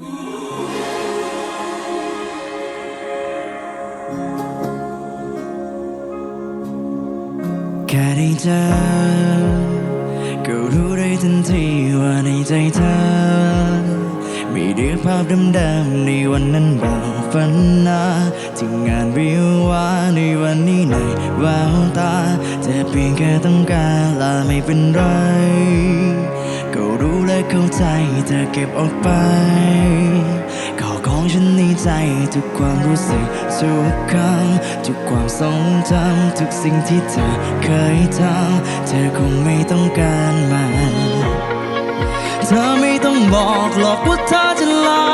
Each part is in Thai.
แค่ได้เจอก็รู้ได้ทันทีว่าในใจเธอ มีเรื่องภาพเดิมๆในวันนั้นเราฝันนาที่งานวิววาในวันนี้ในแววตาเธอเพียงแค่ต้องการลาไม่เป็นไร ก็รู้และเข้าใจเธอเก็บออกไปก็ของฉันในใจทุกความรู้สึกทุกคำทุกความทรงจำทุกสิ่งที่เธอเคยทำเธอคงไม่ต้องการมันเธอไม่ต้องบอกหรอกว่าเธอจะลา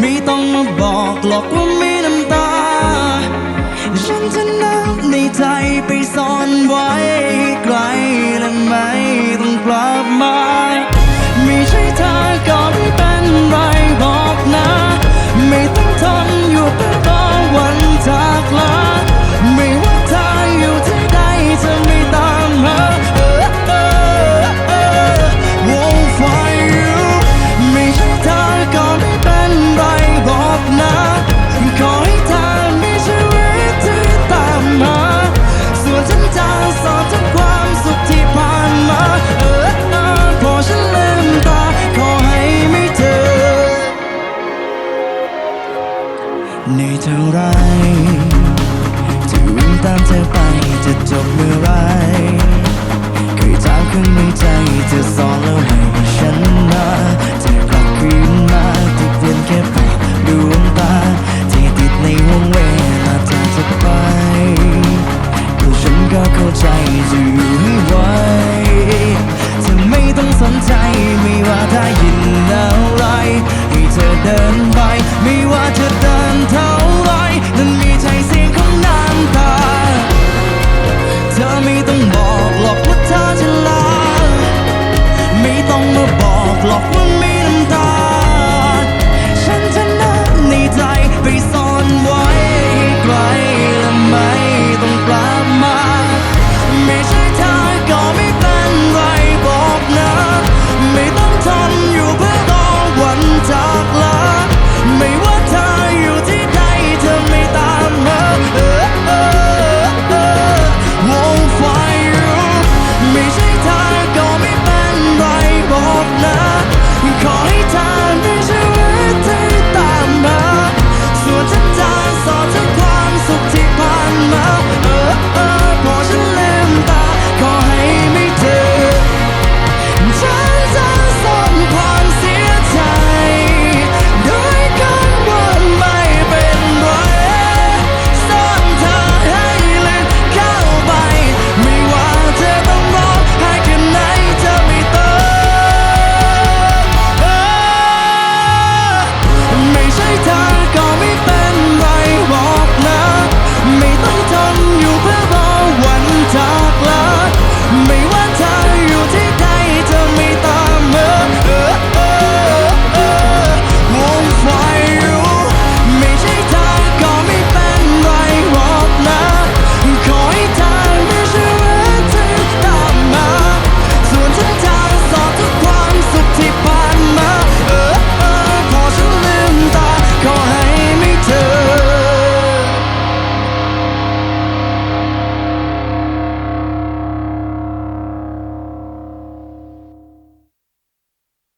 ไม่ต้องมาบอกหรอกว่ามีน้ำตา ฉันจะนับในใจไปซ่อนไว้ เท่าไร